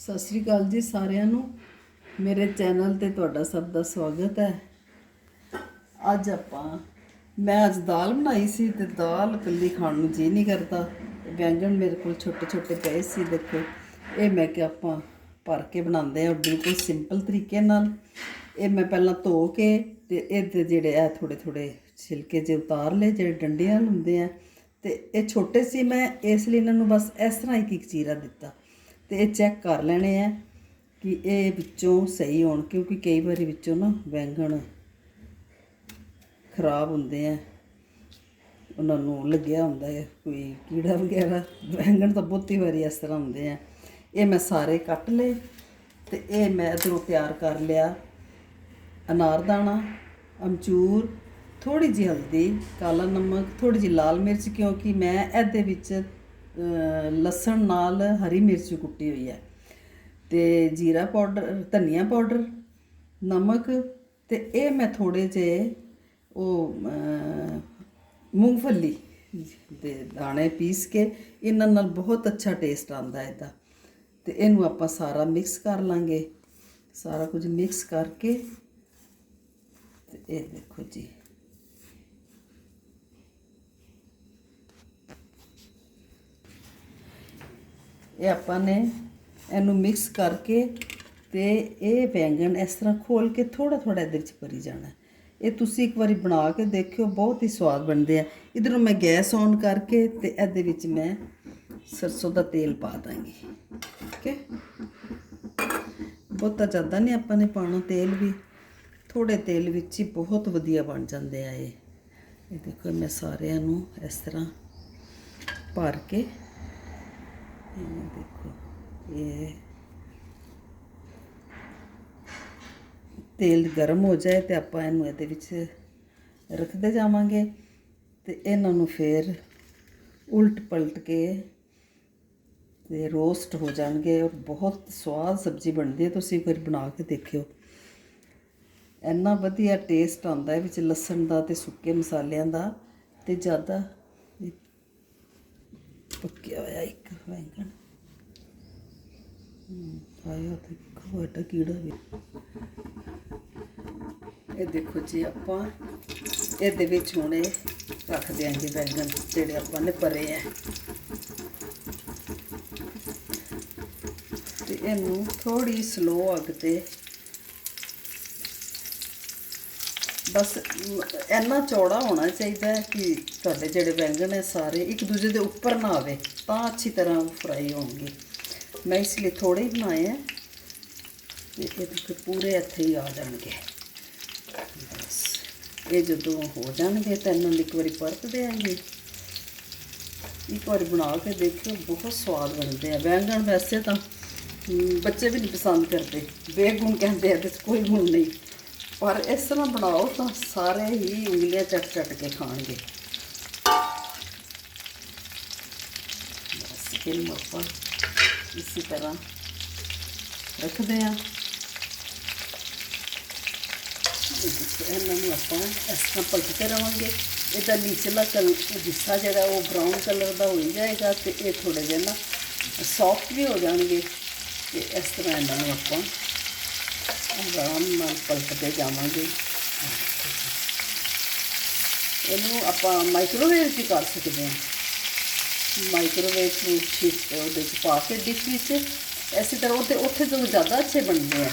ਸਤਿ ਸ੍ਰੀ ਅਕਾਲ ਜੀ ਸਾਰਿਆਂ ਨੂੰ। ਮੇਰੇ ਚੈਨਲ ਤੇ ਤੁਹਾਡਾ ਸਭ ਦਾ ਸਵਾਗਤ ਹੈ। ਅੱਜ ਆਪਾਂ, ਮੈਂ ਅੱਜ ਦਾਲ ਬਣਾਈ ਸੀ ਤੇ ਦਾਲ ਇਕੱਲੀ ਖਾਣ ਨੂੰ ਜੀ ਨਹੀਂ ਕਰਦਾ। ਤੇ ਮੇਰੇ ਕੋਲ ਛੋਟੇ ਛੋਟੇ ਪਏ ਸੀ, ਦੇਖੋ। ਇਹ ਮੈਂ ਕਿ ਆਪਾਂ ਭਰ ਕੇ ਬਣਾਉਂਦੇ ਆ ਬਿਲਕੁਲ ਸਿੰਪਲ ਤਰੀਕੇ ਨਾਲ। ਇਹ ਮੈਂ ਪਹਿਲਾਂ ਧੋ ਕੇ ਤੇ ਇਹਦੇ ਜਿਹੜੇ ਆ ਥੋੜੇ ਥੋੜੇ ਛਿਲਕੇ ਜੇ ਉਤਾਰ ਲਏ, ਜਿਹੜੇ ਡੰਡੀਆਂ ਹੁੰਦੇ ਆ। ਤੇ ਇਹ ਛੋਟੇ ਸੀ ਮੈਂ, ਇਸ ਲਈ ਇਹਨਾਂ ਨੂੰ ਬਸ ਇਸ ਤਰ੍ਹਾਂ ਇੱਕ ਇੱਕ ਚੀਰਾ ਦਿੱਤਾ। ਤੇ ਇਹ ਚੈੱਕ ਕਰ ਲੈਣੇ ਆ ਕਿ ਇਹ ਵਿੱਚੋਂ ਸਹੀ ਹੋਣ, ਕਿਉਂਕਿ ਕਈ ਵਾਰੀ ਵਿੱਚੋਂ ਨਾ ਬੈਂਗਣ ਖਰਾਬ ਹੁੰਦੇ ਆ। ਉਹਨਾਂ ਨੂੰ ਲੱਗਿਆ ਹੁੰਦਾ ਹੈ ਕੋਈ ਕੀੜਾ ਵਗੈਰਾ, ਬੈਂਗਣ ਤਾਂ ਬਹੁਤੀ ਵਾਰੀ ਇਸ ਤਰ੍ਹਾਂ ਹੁੰਦੇ ਆ। ਇਹ ਮੈਂ ਸਾਰੇ ਕੱਟ ਲਏ ਤੇ ਇਹ ਮੈਂ ਇਧਰੋਂ ਤਿਆਰ ਕਰ ਲਿਆ। ਅਨਾਰਦਾਣਾ ਅਮਚੂਰ ਥੋੜੀ ਜਿਹੀ ਹਲਦੀ, ਕਾਲਾ ਨਮਕ ਥੋੜੀ ਜਿਹੀ ਲਾਲ ਮਿਰਚ, ਕਿਉਂਕਿ ਮੈਂ ਇਹਦੇ ਵਿੱਚ ਲਸਣ, ਨਾਲ ਹਰੀ ਮਿਰਚ ਕੁੱਟੀ ਹੋਈ ਹੈ। ਤੇ ਜੀਰਾ ਪਾਊਡਰ, ਧਨੀਆ ਪਾਊਡਰ, ਨਮਕ ਤੇ ਇਹ ਮੈਂ ਥੋੜੇ ਜਿਹੇ ਉਹ ਮੂੰਗਫਲੀ ਦੇ ਦਾਣੇ ਪੀਸ ਕੇ ਇਹਨਾਂ ਨਾਲ ਬਹੁਤ ਅੱਛਾ ਟੇਸਟ ਆਉਂਦਾ ਇਹਦਾ। ਤੇ ਇਹਨੂੰ ਆਪਾਂ ਸਾਰਾ ਮਿਕਸ ਕਰ ਲਾਂਗੇ। ਸਾਰਾ ਕੁਝ ਮਿਕਸ ਕਰਕੇ ਤੇ ਇਹ ਦੇਖੋ ਜੀ। ਇਹ ਆਪਾਂ ਨੇ ਇਹਨੂੰ ਮਿਕਸ ਕਰਕੇ ਤੇ ਇਹ ਬੈਂਗਣ ਇਸ ਤਰ੍ਹਾਂ ਖੋਲ ਕੇ ਥੋੜਾ ਥੋੜਾ ਇਹਦੇ ਵਿੱਚ ਭਰੀ ਜਾਣਾ ਇਹ ਤੁਸੀਂ ਇੱਕ ਵਾਰੀ ਬਣਾ ਕੇ ਦੇਖਿਓ, ਬਹੁਤ ਹੀ ਸਵਾਦ ਬਣਦੇ ਆ। ਇਧਰੋਂ ਮੈਂ ਗੈਸ ਔਨ ਕਰਕੇ ਤੇ ਇਹਦੇ ਵਿੱਚ ਮੈਂ ਸਰਸੋਂ ਦਾ ਤੇਲ ਪਾ ਦਾਂਗੀ। ਠੀਕ ਹੈ? ਬਹੁਤਾ ਜ਼ਿਆਦਾ ਨਹੀਂ, ਆਪਾਂ ਨੇ ਪਾਣਾ ਤੇਲ ਵੀ। ਥੋੜੇ ਤੇਲ ਵਿੱਚ ਹੀ ਬਹੁਤ ਵਧੀਆ ਬਣ ਜਾਂਦੇ ਆ ਇਹ। ਇਹ ਦੇਖੋ, ਮੈਂ ਸਾਰਿਆਂ ਨੂੰ ਇਸ ਤਰ੍ਹਾਂ ਭਰ ਕੇ ਇਹ ਦੇਖੋ, ਇਹ ਤੇਲ ਗਰਮ ਹੋ ਜਾਏ ਤੇ ਆਪਾਂ ਇਹਨੂੰ ਇਹਦੇ ਵਿੱਚ ਰੱਖਦੇ ਜਾਵਾਂਗੇ ਤੇ ਇਹਨਾਂ ਨੂੰ ਫੇਰ ਉਲਟ ਪਲਟ ਕੇ ਤੇ ਰੋਸਟ ਹੋ ਜਾਣਗੇ ਔਰ ਬਹੁਤ ਸਵਾਦ ਸਬਜ਼ੀ ਬਣਦੀ ਹੈ, ਤੁਸੀਂ ਫਿਰ ਬਣਾ ਕੇ ਦੇਖਿਓ। ਇੰਨਾ ਵਧੀਆ ਟੇਸਟ ਆਉਂਦਾ ਹੈ ਵਿੱਚ ਲਸਣ ਦਾ ਤੇ ਸੁੱਕੇ ਮਸਾਲਿਆਂ ਦਾ ਤੇ ਜ਼ਿਆਦਾ ਪੱਕਿਆ ਹੋਇਆ ਇੱਕ ਬੈਂਗਣ ਆਇਆ ਤੇ ਖਵਾਟਾ ਕੀੜਾ ਵੀ ਇਹ ਦੇਖੋ ਜੀ ਆਪਾਂ ਇਹਦੇ ਵਿੱਚ ਹੁਣੇ ਇਹ ਰੱਖ ਦਿਆਂਗੇ ਬੈਂਗਣ ਜਿਹੜੇ ਆਪਾਂ ਨੇ ਭਰੇ ਆ ਤੇ ਇਹਨੂੰ ਥੋੜੀ ਸਲੋ ਅੱਗ ਤੇ ਬਸ ਇੰਨਾ ਚੌੜਾ ਹੋਣਾ ਚਾਹੀਦਾ ਹੈ ਕਿ ਤੁਹਾਡੇ ਜਿਹੜੇ ਬੈਂਗਣ ਹੈ ਸਾਰੇ ਇੱਕ ਦੂਜੇ ਦੇ ਉੱਪਰ ਨਾ ਆਵੇ, ਤਾਂ ਅੱਛੀ ਤਰ੍ਹਾਂ ਫਰਾਈ ਹੋਣਗੇ। ਮੈਂ ਇਸ ਲਈ ਥੋੜੇ ਹੀ ਬਣਾਏ ਹੈ ਤੇ ਇਹ ਦੇਖੋ ਪੂਰੇ ਇੱਥੇ ਹੀ ਆ ਜਾਣਗੇ। ਬਸ, ਇਹ ਜਦੋਂ ਹੋ ਜਾਣਗੇ ਤਾਂ ਇਹਨਾਂ ਨੂੰ ਇੱਕ ਵਾਰੀ ਪਰਤ ਦੇਾਂਗੇ ਇੱਕ ਵਾਰੀ ਬਣਾ ਕੇ ਦੇਖਿਓ, ਬਹੁਤ ਸਵਾਦ ਬਣਦੇ ਆ। ਬੈਂਗਣ ਵੈਸੇ ਤਾਂ ਬੱਚੇ ਵੀ ਨਹੀਂ ਪਸੰਦ ਕਰਦੇ। ਬੇਗੁਣ ਕਹਿੰਦੇ ਆ ਇਹਦੇ ਕੋਈ ਗੁਣ ਨਹੀਂ। ਪਰ ਇਸ ਤਰ੍ਹਾਂ ਬਣਾਓ ਤਾਂ ਸਾਰੇ ਹੀ ਉਂਗਲੀਆਂ ਚੱਟ ਚੱਟ ਕੇ ਖਾਣਗੇ ਬਸ ਇਹਨੂੰ ਆਪਾਂ ਇਸੇ ਤਰ੍ਹਾਂ ਰੱਖਦੇ ਆ ਇਹ ਦੇਖੋ ਇਹਨਾਂ ਨੂੰ ਆਪਾਂ ਇਸ ਤਰ੍ਹਾਂ ਪਲਟਦੇ ਰਵਾਂਗੇ ਇਹਦਾ ਨੀਚਲਾ ਕਲ ਹਿੱਸਾ ਜਿਹੜਾ ਉਹ ਬਰਾਊਨ ਕਲਰ ਦਾ ਹੋ ਹੀ ਜਾਏਗਾ ਤੇ ਇਹ ਥੋੜੇ ਜਿਹੇ ਨਾ ਸੌਫਟ ਵੀ ਹੋ ਜਾਣਗੇ ਤੇ ਇਸ ਤਰ੍ਹਾਂ ਇਹਨਾਂ ਨੂੰ ਆਪਾਂ ਆਰਾਮ ਨਾਲ ਪਲਟਦੇ ਜਾਵਾਂਗੇ। ਇਹਨੂੰ ਆਪਾਂ ਮਾਈਕ੍ਰੋਵੇਵ 'ਚ ਕਰ ਸਕਦੇ ਹਾਂ। ਮਾਈਕ੍ਰੋਵੇਵ ਵਿੱਚ ਉਹਦੇ 'ਚ ਪਾ ਕੇ ਡਿਸ਼ ਵਿੱਚ। ਐਸੀ ਤਰ੍ਹਾਂ ਉੱਥੇ ਉੱਥੇ ਤੋਂ ਜ਼ਿਆਦਾ ਅੱਛੇ ਬਣਦੇ ਆ।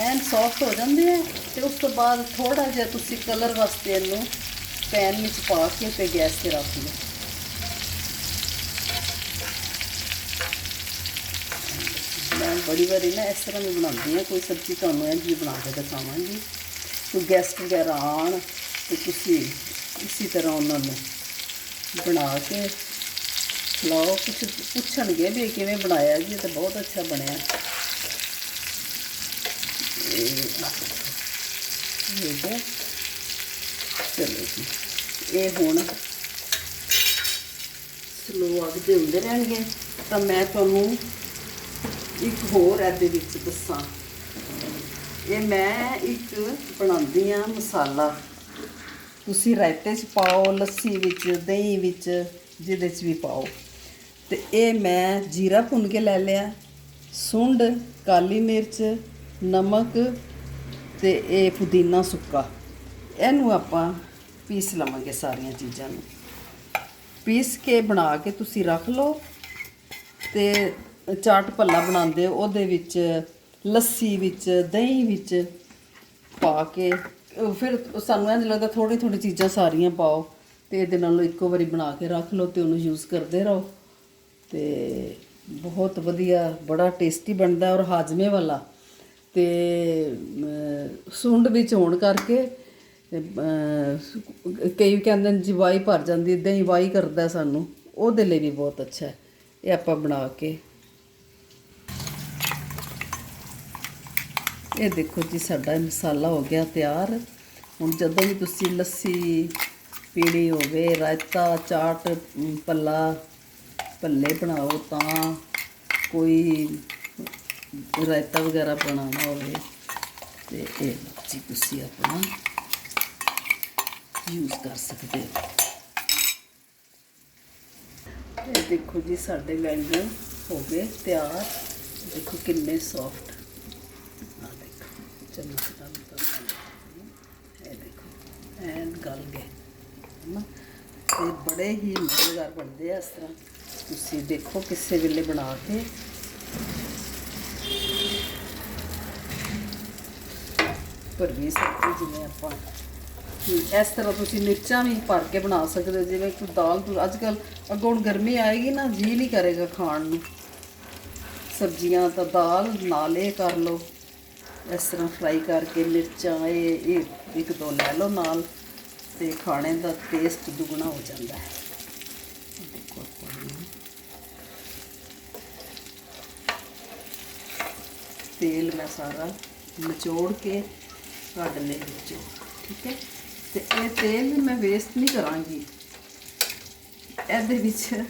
ਐਨ ਸੌਫਟ ਹੋ ਜਾਂਦੇ ਆ ਤੇ ਉਸ ਤੋਂ ਬਾਅਦ ਥੋੜਾ ਜਿਹਾ ਤੁਸੀਂ ਕਲਰ ਵਾਸਤੇ ਇਹਨੂੰ ਪੈਨ ਵਿੱਚ ਪਾ ਕੇ ਤੇ ਗੈਸ ਤੇ ਰੱਖ ਲਓ। ਮੈਂ ਬੜੀ ਵਾਰੀ ਨਾ ਇਸ ਤਰ੍ਹਾਂ ਵੀ ਬਣਾਉਂਦੀ ਹਾਂ, ਕੋਈ ਸਬਜ਼ੀ ਤੁਹਾਨੂੰ ਇੰਝ ਹੀ ਬਣਾ ਕੇ ਦਿਖਾਵਾਂਗੀ। ਕੋਈ ਗੈਸਟ ਵਗੈਰਾ ਆਉਣ ਤੇ ਤੁਸੀਂ ਇਸੇ ਤਰ੍ਹਾਂ ਉਹਨਾਂ ਨੂੰ ਬਣਾ ਕੇ ਖਿਲਾਓ। ਕੁਛ ਪੁੱਛਣਗੇ ਵੀ ਇਹ ਕਿਵੇਂ ਬਣਾਇਆ ਜੀ, ਇਹ ਤਾਂ ਬਹੁਤ ਅੱਛਾ ਬਣਿਆ। ਇਹ ਹੋ। ਗਿਆ ਚਲੋ ਜੀ, ਇਹ ਹੁਣ ਸਲੋ ਅੱਗ ਦੇ ਹੁੰਦੇ ਰਹਿਣਗੇ। ਤਾਂ ਮੈਂ ਤੁਹਾਨੂੰ ਇੱਕ ਹੋਰ ਇਹਦੇ ਵਿੱਚ ਦੱਸਾਂ। ਇਹ ਮੈਂ ਇੱਕ ਬਣਾਉਂਦੀ ਆ ਮਸਾਲਾ। ਤੁਸੀਂ ਰਾਇਤੇ 'ਚ ਪਾਓ, ਲੱਸੀ ਵਿੱਚ, ਦਹੀਂ ਵਿੱਚ, ਜਿਹਦੇ 'ਚ ਵੀ ਪਾਓ। ਤੇ ਇਹ ਮੈਂ ਜੀਰਾ ਭੁੰਨ ਕੇ ਲੈ ਲਿਆ, ਸੁੰਡ, ਕਾਲੀ ਮਿਰਚ, ਨਮਕ ਤੇ ਇਹ ਪੁਦੀਨਾ ਸੁੱਕਾ। ਇਹਨੂੰ ਆਪਾਂ ਪੀਸ ਲਵਾਂਗੇ ਸਾਰੀਆਂ ਚੀਜ਼ਾਂ ਨੂੰ। ਪੀਸ ਕੇ ਬਣਾ ਕੇ ਤੁਸੀਂ ਰੱਖ ਲਓ ਤੇ ਚਾਟ ਭੱਲਾ ਬਣਾਉਂਦੇ ਉਹਦੇ ਵਿੱਚ ਲੱਸੀ ਵਿੱਚ, ਦਹੀਂ ਵਿੱਚ ਪਾ ਕੇ ਫਿਰ ਸਾਨੂੰ ਇੰਝ ਲੱਗਦਾ ਥੋੜੀ ਥੋੜੀ ਚੀਜ਼ਾਂ ਸਾਰੀਆਂ ਪਾਓ ਤੇ ਇਹਦੇ ਨਾਲ ਇੱਕੋ ਵਾਰੀ ਬਣਾ ਕੇ ਰੱਖ ਲਓ ਤੇ ਉਹਨੂੰ ਯੂਜ਼ ਕਰਦੇ ਰਹੋ। ਤੇ ਬਹੁਤ ਵਧੀਆ, ਬੜਾ ਟੇਸਟੀ ਬਣਦਾ ਔਰ ਹਾਜ਼ਮੇ ਵਾਲਾ। ਤੇ ਸੁੰਡ ਵਿੱਚ ਹੋਣ ਕਰਕੇ ਕਈ ਕਹਿੰਦੇ ਨੇ ਜੀ ਵਾਈ ਭਰ ਜਾਂਦੀ ਦਹੀਂ ਹੀ ਵਾਈ ਕਰਦਾ ਸਾਨੂੰ, ਉਹਦੇ ਲਈ ਵੀ ਬਹੁਤ ਅੱਛਾ ਹੈ। ਇਹ ਆਪਾਂ ਬਣਾ ਕੇ ਇਹ ਦੇਖੋ ਜੀ, ਸਾਡਾ ਮਸਾਲਾ ਹੋ ਗਿਆ ਤਿਆਰ। ਹੁਣ ਜਦੋਂ ਵੀ ਤੁਸੀਂ ਲੱਸੀ ਪੀਣੀ ਹੋਵੇ, ਰਾਇਤਾ, ਚਾਟ ਪੱਲਾ ਪੱਲੇ ਬਣਾਓ ਤਾਂ ਕੋਈ ਰਾਇਤਾ ਵਗੈਰਾ ਬਣਾਉਣਾ ਹੋਵੇ, ਤੇ ਇਹ ਜੀ ਤੁਸੀਂ ਆਪਣਾ ਯੂਜ਼ ਕਰ ਸਕਦੇ ਹੋ। ਇਹ ਦੇਖੋ ਜੀ, ਸਾਡੇ ਵੈਂਗਣ ਹੋ ਗਏ ਤਿਆਰ। ਦੇਖੋ ਕਿੰਨੇ ਸੌਫਟ ਦੇਖੋ ਚਮਚ ਨਾਲ ਤਾਂ ਇਹ ਐਨ ਗਲ ਗਏ। ਹਨਾ? ਤੇ ਬੜੇ ਹੀ ਮਜ਼ੇਦਾਰ ਬਣਦੇ ਆ ਇਸ ਤਰ੍ਹਾਂ। ਤੁਸੀਂ ਦੇਖੋ ਕਿਸੇ ਵੇਲੇ ਬਣਾ ਕੇ। ਪਰ ਵੀ ਸਕਦੇ ਜਿਵੇਂ ਆਪਾਂ। ਇਸ ਤਰ੍ਹਾਂ ਤੁਸੀਂ ਮਿਰਚਾਂ ਵੀ ਭਰ ਕੇ ਬਣਾ ਸਕਦੇ ਹੋ, ਜਿਵੇਂ ਕਿ ਦਾਲ ਅੱਜ ਕੱਲ ਅੱਗੋਂ ਹੁਣ ਗਰਮੀ ਆਏਗੀ ਨਾ, ਜੀ ਨਹੀਂ ਕਰੇਗਾ ਖਾਣ ਨੂੰ। ਸਬਜ਼ੀਆਂ ਤਾਂ ਦਾਲ ਨਾਲੇ ਕਰ ਲਓ। ਇਸ ਤਰ੍ਹਾਂ ਫਰਾਈ ਕਰਕੇ ਮਿਰਚਾਂ, ਇਹ ਇਹ ਇੱਕ ਦੋ ਲੈ ਲਓ ਨਾਲ ਤੇ ਖਾਣੇ ਦਾ ਟੇਸਟ ਦੁੱਗਣਾ ਹੋ ਜਾਂਦਾ ਹੈ। ਦੇਖੋ ਤੇਲ ਮੈਂ ਸਾਰਾ ਨਿਚੋੜ ਕੇ ਕੱਢ ਲੈ ਵਿੱਚੋਂ, ਠੀਕ ਹੈ? ਤੇ ਇਹ ਤੇਲ ਵੀ ਮੈਂ ਵੇਸਟ ਨਹੀਂ ਕਰਾਂਗੀ। ਇਹਦੇ ਵਿੱਚ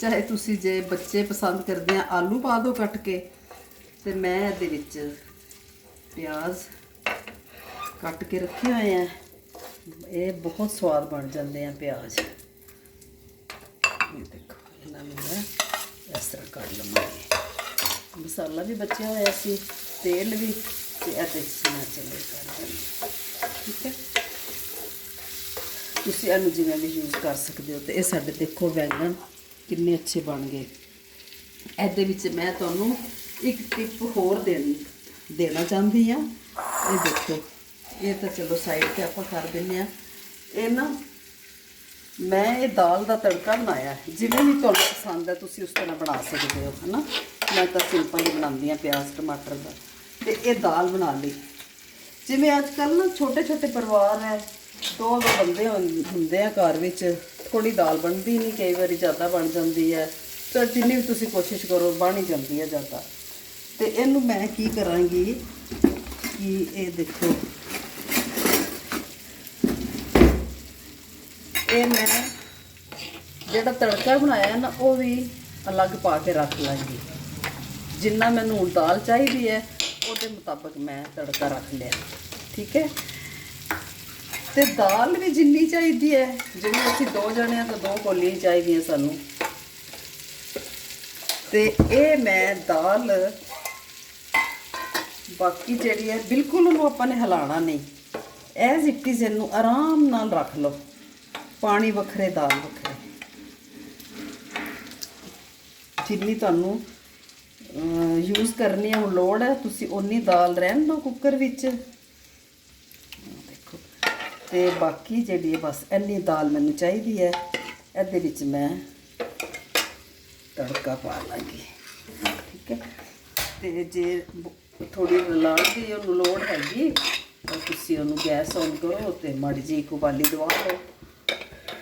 ਚਾਹੇ ਤੁਸੀਂ ਜੇ ਬੱਚੇ ਪਸੰਦ ਕਰਦੇ ਆ, ਆਲੂ ਪਾ ਦਿਓ ਕੱਟ ਕੇ, ਤੇ ਮੈਂ ਇਹਦੇ ਵਿੱਚ ਪਿਆਜ਼ ਕੱਟ ਕੇ ਰੱਖੇ ਹੋਏ ਆ। ਇਹ ਬਹੁਤ ਸਵਾਦ ਬਣ ਜਾਂਦੇ ਆ ਪਿਆਜ਼। ਇਹ ਦੇਖੋ, ਇਹਨਾਂ ਨੂੰ ਮੈਂ ਇਸ ਤਰ੍ਹਾਂ ਕੱਢ ਲਵਾਂਗੀ। ਮਸਾਲਾ ਵੀ ਬਚਿਆ ਹੋਇਆ ਸੀ, ਤੇਲ ਵੀ, ਤੇ ਇਹਦੇ ਵਿੱਚ ਮੈਂ ਚਲੇ ਕਰ ਦਿੰਦੀ ਠੀਕ ਹੈ? ਤੁਸੀਂ ਇਹਨੂੰ ਜਿਵੇਂ ਵੀ ਯੂਜ਼ ਕਰ ਸਕਦੇ ਹੋ, ਤੇ ਇਹ ਸਾਡੇ ਦੇਖੋ ਵੈਂਗਣ ਕਿੰਨੇ ਅੱਛੇ ਬਣ ਗਏ। ਇਹਦੇ ਵਿੱਚ ਮੈਂ ਤੁਹਾਨੂੰ ਇੱਕ ਟਿਪ ਹੋਰ ਦੇਣੀ। ਦੇਣਾ ਚਾਹੁੰਦੀ ਆ। ਇਹ ਦੇਖੋ, ਇਹ ਤਾਂ ਚਲੋ ਸਾਈਡ ਤੇ ਆਪਾਂ ਕਰ ਦਿੰਨੇ ਆ। ਇਹ ਨਾ, ਮੈਂ ਇਹ ਦਾਲ ਦਾ ਤੜਕਾ ਬਣਾਇਆ ਜਿਵੇਂ ਵੀ ਤੁਹਾਨੂੰ ਪਸੰਦ ਹੈ, ਤੁਸੀਂ ਉਸ ਤਰ੍ਹਾਂ ਬਣਾ ਸਕਦੇ ਹੋ, ਹਨਾ? ਮੈਂ ਤਾਂ ਸਿੰਪਲ ਹੀ ਬਣਾਉਂਦੀ ਆ ਪਿਆਜ਼, ਟਮਾਟਰ ਦਾ। ਤੇ ਇਹ ਦਾਲ ਬਣਾ ਲਈ। ਜਿਵੇਂ ਅੱਜ ਕੱਲ ਨਾ ਛੋਟੇ ਛੋਟੇ ਪਰਿਵਾਰ ਹੈ, ਦੋ ਦੋ ਬੰਦੇ ਹੁੰਦੇ ਆ ਘਰ ਵਿੱਚ। ਥੋੜੀ ਦਾਲ ਬਣਦੀ ਨਹੀਂ, ਕਈ ਵਾਰੀ ਜ਼ਿਆਦਾ ਬਣ ਜਾਂਦੀ ਹੈ। ਤਾਂ ਜਿੰਨੀ ਵੀ ਤੁਸੀਂ ਕੋਸ਼ਿਸ਼ ਕਰੋ, ਬਣ ਹੀ ਜਾਂਦੀ ਹੈ ਜ਼ਿਆਦਾ। ਤੇ ਇਹਨੂੰ ਮੈਂ ਕੀ ਕਰਾਂਗੀ ਕਿ ਇਹ ਦੇਖੋ। ਇਹ ਮੈਂ ਜਿਹੜਾ ਤੜਕਾ ਬਣਾਇਆ ਨਾ, ਉਹ ਵੀ ਅਲੱਗ ਪਾ ਕੇ ਰੱਖ ਲਾਂਗੀ। ਜਿੰਨਾ ਮੈਨੂੰ ਹੁਣ ਦਾਲ ਚਾਹੀਦੀ ਹੈ, ਉਹਦੇ ਮੁਤਾਬਕ ਮੈਂ ਤੜਕਾ ਰੱਖ ਲਿਆ। ਠੀਕ ਹੈ? ਤੇ ਦਾਲ ਵੀ ਜਿੰਨੀ ਚਾਹੀਦੀ ਹੈ, ਜਿਵੇਂ ਅਸੀਂ ਦੋ ਜਣੇ ਆ ਤਾਂ ਦੋ ਕੋਲੀਆਂ ਚਾਹੀਦੀਆਂ ਸਾਨੂੰ। ਤੇ ਇਹ ਮੈਂ ਦਾਲ ਬਾਕੀ ਜਿਹੜੀ ਹੈ, ਬਿਲਕੁਲ ਉਹਨੂੰ ਆਪਾਂ ਨੇ ਹਿਲਾਣਾ ਨਹੀਂ। ਐਜ਼ ਇਟ ਇਜ਼ ਇਹਨੂੰ ਆਰਾਮ ਨਾਲ ਰੱਖ ਲਓ। ਪਾਣੀ ਵੱਖਰੇ, ਦਾਲ ਵੱਖਰੇ। ਜਿੰਨੀ ਤੁਹਾਨੂੰ ਯੂਜ਼ ਕਰਨੀ ਹੈ ਹੁਣ ਲੋੜ ਹੈ। ਤੁਸੀਂ ਉਨੀ ਦਾਲ ਰਹਿਣ ਦਿਓ ਕੁੱਕਰ ਵਿੱਚ। ਦੇਖੋ। ਤੇ ਬਾਕੀ ਜਿਹੜੀ ਹੈ, ਬਸ ਇੰਨੀ ਦਾਲ ਮੈਨੂੰ ਚਾਹੀਦੀ ਹੈ। ਇਹਦੇ ਵਿੱਚ ਮੈਂ ਤੜਕਾ ਪਾ ਲਾਂਗੀ। ਠੀਕ ਹੈ। ਤੇ ਜੇ ਥੋੜੀ ਲਾਲ ਦੀ ਉਹਨੂੰ ਲੋੜ ਹੈਗੀ, ਤਾਂ ਤੁਸੀਂ ਉਹਨੂੰ ਗੈਸ ਔਨ ਕਰੋ ਤੇ ਮਾੜੀ ਜੀ ਇੱਕ ਉਬਾਲੀ ਦਵਾ ਲਓ।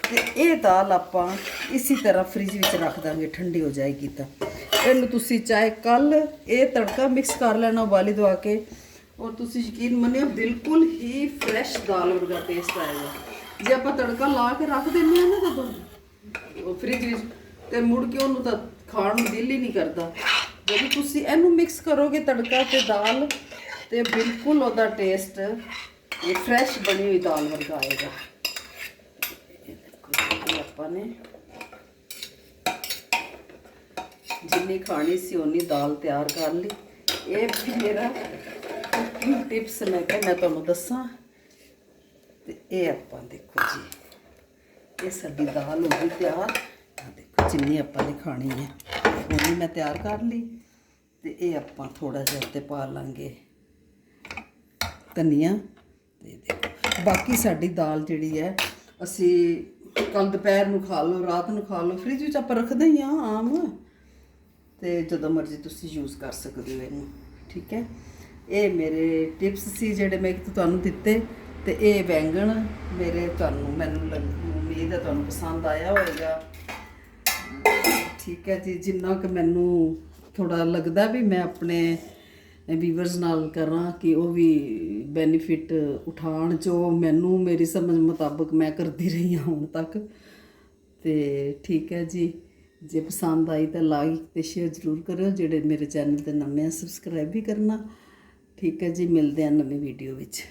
ਤੇ ਇਹ ਦਾਲ ਆਪਾਂ ਇਸੇ ਤਰ੍ਹਾਂ ਫ੍ਰਿਜ ਵਿੱਚ ਰੱਖ ਦਾਂਗੇ, ਠੰਡੀ ਹੋ ਜਾਏਗੀ ਤਾਂ। ਇਹਨੂੰ ਤੁਸੀਂ ਚਾਹੇ ਕੱਲ ਇਹ ਤੜਕਾ ਮਿਕਸ ਕਰ ਲੈਣਾ ਉਬਾਲੀ ਦਵਾ ਕੇ, ਔਰ ਤੁਸੀਂ ਯਕੀਨ ਮੰਨਿਓ ਬਿਲਕੁਲ ਹੀ ਫਰੈਸ਼ ਦਾਲ ਵਰਗਾ ਟੇਸਟ ਆਏਗਾ। ਜੇ ਆਪਾਂ ਤੜਕਾ ਲਾ ਕੇ ਰੱਖ ਦਿੰਦੇ ਆ ਨਾ ਤਾਂ ਉਹ ਫ੍ਰਿਜ ਵਿੱਚ, ਤੇ ਮੁੜ ਕੇ ਉਹਨੂੰ ਤਾਂ ਖਾਣ ਨੂੰ ਦਿਲ ਹੀ ਨਹੀਂ ਕਰਦਾ। ਜਦੋਂ ਤੁਸੀਂ ਇਹਨੂੰ ਮਿਕਸ ਕਰੋਗੇ ਤੜਕਾ ਤੇ ਦਾਲ, ਤੇ ਬਿਲਕੁਲ ਉਹਦਾ ਟੇਸਟ ਇਹ ਫਰੈਸ਼ ਬਣੀ ਹੋਈ ਦਾਲ ਵਰਗਾ ਆਏਗਾ। ਆਪਾਂ ਨੇ ਜਿੰਨੀ ਖਾਣੀ ਸੀ ਉਨੀ ਦਾਲ ਤਿਆਰ ਕਰ ਲਈ। ਇਹ ਵੀ ਮੇਰਾ ਟਿਪਸ ਮੈਂ ਕਿਹਾ ਮੈਂ ਤੁਹਾਨੂੰ ਦੱਸਾਂ। ਤੇ ਇਹ ਆਪਾਂ ਦੇਖੋ ਜੀ, ਇਹ ਸਾਡੀ ਦਾਲ ਹੋ ਗਈ ਤਿਆਰ। ਦੇਖੋ ਜਿੰਨੀ ਆਪਾਂ ਨੇ ਖਾਣੀ ਹੈ। ਉਨੀ ਮੈਂ ਤਿਆਰ ਕਰ ਲਈ ਤੇ ਇਹ ਆਪਾਂ ਥੋੜਾ ਜਿਹਾ ਉੱਤੇ ਪਾ ਲਾਂਗੇ ਧਨੀਆ ਤੇ ਦੇਖੋ, ਬਾਕੀ ਸਾਡੀ ਦਾਲ ਜਿਹੜੀ ਹੈ, ਅਸੀਂ ਕੱਲ ਦੁਪਹਿਰ ਨੂੰ ਖਾ ਲਓ, ਰਾਤ ਨੂੰ ਖਾ ਲਓ ਫ੍ਰਿਜ ਵਿੱਚ ਆਪਾਂ ਰੱਖਦੇ ਹੀ ਆ ਆਮ ਤੇ ਜਦੋਂ ਮਰਜ਼ੀ ਤੁਸੀਂ ਯੂਜ਼ ਕਰ ਸਕਦੇ ਹੋ ਇਹਨੂੰ, ਠੀਕ ਹੈ? ਇਹ ਮੇਰੇ ਟਿਪਸ ਸੀ ਜਿਹੜੇ ਮੈਂ ਇੱਕ ਤੁਹਾਨੂੰ ਦਿੱਤੇ ਤੇ ਇਹ ਬੈਂਗਣ ਮੇਰੇ ਤੁਹਾਨੂੰ ਮੈਨੂੰ ਲੱਗ- ਉਮੀਦ ਹੈ ਤੁਹਾਨੂੰ ਪਸੰਦ ਆਇਆ ਹੋਵੇਗਾ ਠੀਕ ਹੈ ਜੀ, ਜਿੰਨਾ ਕਿ ਮੈਨੂੰ ਥੋੜਾ ਲੱਗਦਾ ਵੀ ਮੈਂ ਆਪਣੇ ਵੀਵਰਸ ਨਾਲ ਕਰਾਂ ਕਿ ਉਹ ਵੀ ਬੈਨੀਫਿਟ ਉਠਾਣ ਜੋ ਮੈਨੂੰ ਮੇਰੀ ਸਮਝ ਮੁਤਾਬਕ ਮੈਂ ਕਰਦੀ ਰਹੀ ਹਾਂ ਹੁਣ ਤੱਕ। ਤੇ ਠੀਕ ਹੈ ਜੀ, ਜੇ ਪਸੰਦ ਆਈ ਤਾਂ ਲਾਈਕ ਤੇ ਸ਼ੇਅਰ ਜ਼ਰੂਰ ਕਰਿਓ, ਜਿਹੜੇ ਮੇਰੇ ਚੈਨਲ ਤੇ ਨਵੇਂ ਆ ਸਬਸਕ੍ਰਾਈਬ ਵੀ ਕਰਨਾ। ਠੀਕ ਹੈ ਜੀ, ਮਿਲਦੇ ਆ ਨਵੀਂ ਵੀਡੀਓ ਵਿੱਚ।